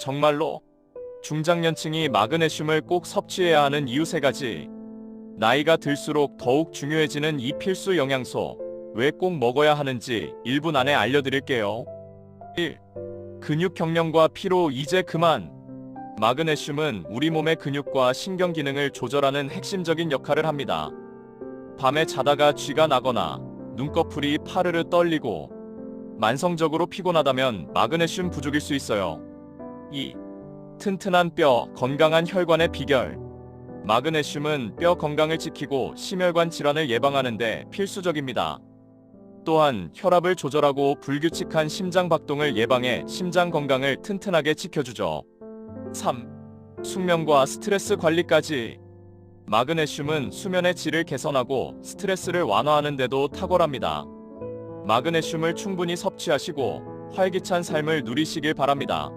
정말로 중장년층이 마그네슘을 꼭 섭취해야 하는 이유 세 가지. 나이가 들수록 더욱 중요해지는 이 필수 영양소. 왜 꼭 먹어야 하는지 1분 안에 알려드릴게요. 1. 근육 경련과 피로 이제 그만. 마그네슘은 우리 몸의 근육과 신경 기능을 조절하는 핵심적인 역할을 합니다. 밤에 자다가 쥐가 나거나 눈꺼풀이 파르르 떨리고 만성적으로 피곤하다면 마그네슘 부족일 수 있어요. 2. 튼튼한 뼈, 건강한 혈관의 비결. 마그네슘은 뼈 건강을 지키고 심혈관 질환을 예방하는데 필수적입니다. 또한 혈압을 조절하고 불규칙한 심장 박동을 예방해 심장 건강을 튼튼하게 지켜주죠. 3. 숙면과 스트레스 관리까지. 마그네슘은 수면의 질을 개선하고 스트레스를 완화하는 데도 탁월합니다. 마그네슘을 충분히 섭취하시고 활기찬 삶을 누리시길 바랍니다.